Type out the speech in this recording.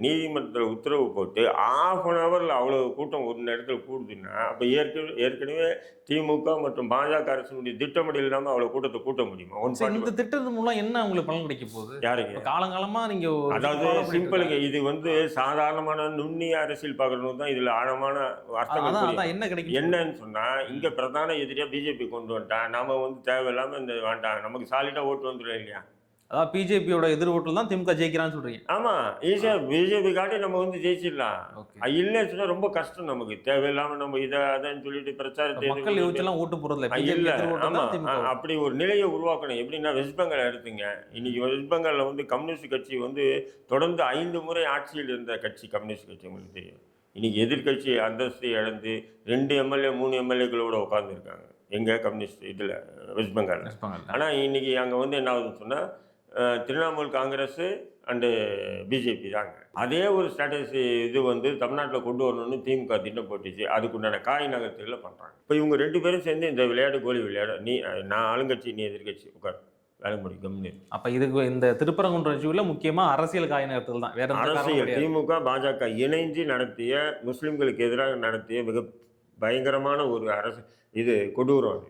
நீதிமன்றத்தில் உத்தரவு போட்டு ஆஃப் அன் ஹவரில் அவ்வளோ கூட்டம் ஒரு நேரத்தில் கூடுதுன்னா அப்போ ஏற்கனவே ஏற்கனவே திமுக மற்றும் பாஜக அரசினுடைய திட்டமிடல் இல்லாமல் அவ்வளோ கூட்டத்தை கூட்ட முடியுமா? ஒன் இந்த திட்டத்து மூலம் என்ன உங்களுக்கு பலன் கிடைக்க போகுது? யாருங்க இப்ப காலங்காலமா நீங்க ஒரு அதாவது சிம்பிளுங்க இது வந்து சாதாரணமான நுண்ணிய அரசியல் பார்க்கணும் தான் இதுல ஆழமான. அதான் என்ன கிடைக்கும் என்னன்னு சொன்னா இங்க பிரதான எதிரியா பிஜேபி கொண்டு வந்துட்டான் நாம வந்து தேவையில்லாம இந்த வேண்டாம் நமக்கு சாலிடா ஓட்டு வந்துடும் இல்லையா? அதாவது பிஜேபியோட எதிர் ஓட்டில் தான் திமுக ஜெயிக்கிறான்னு சொல்றீங்க. ஆமா ஈஸியா பிஜேபி காட்டி நம்ம வந்து ஜெயிச்சிடலாம். இல்லைன்னு சொன்னா ரொம்ப கஷ்டம் நமக்கு. தேவையில்லாம நம்ம இதை அதைன்னு சொல்லிட்டு பிரச்சாரத்தை மக்கள் யோசிச்செல்லாம் ஓட்டு பிஜேபி இல்ல. எதிர் ஓட்டு ஆமா தான் திமுக ஆ, அப்படி ஒரு நிலையை உருவாக்கணும். எப்படின்னா வெஸ்ட் பெங்கால் எடுத்துங்க. இன்னைக்கு வெஸ்ட் பெங்கால்ல வந்து கம்யூனிஸ்ட் கட்சி வந்து தொடர்ந்து ஐந்து முறை ஆட்சியில் இருந்த கட்சி கம்யூனிஸ்ட் கட்சி உங்களுக்கு தெரியும். இன்னைக்கு எதிர்க்கட்சி அந்தஸ்து இழந்து ரெண்டு எம்எல்ஏ மூணு எம்எல்ஏக்களோட உட்காந்துருக்காங்க எங்க கம்யூனிஸ்ட் இதுல வெஸ்ட் பெங்கால். ஆனால் இன்னைக்கு அங்கே வந்து என்ன ஆகுதுன்னு சொன்னால் திரிணாமுல் காங்கிரஸ் அண்டு பிஜேபி தாங்க. அதே ஒரு ஸ்ட்ராட்டஜி இது வந்து தமிழ்நாட்டில் கொண்டு வரணும்னு திமுக திட்டம் போட்டுச்சு. அதுக்குண்டான காய் நகர்த்துகளை பண்ணுறாங்க இப்போ இவங்க ரெண்டு பேரும் சேர்ந்து இந்த விளையாட்டு கோலி விளையாட நீ நான் ஆளுங்கட்சி நீ எதிர்கட்சி உட்கார். வேலை முடியும் கம்னு அப்ப இதுக்கு இந்த திருப்பரங்குன்ற இஷ்யூல முக்கியமா அரசியல் காய நேரத்தில் தான். வேற அரசியல். திமுக பாஜக இணைஞ்சு நடத்திய முஸ்லிம்களுக்கு எதிராக நடத்திய மிக பயங்கரமான ஒரு அரசு இது கொடூரம் அது.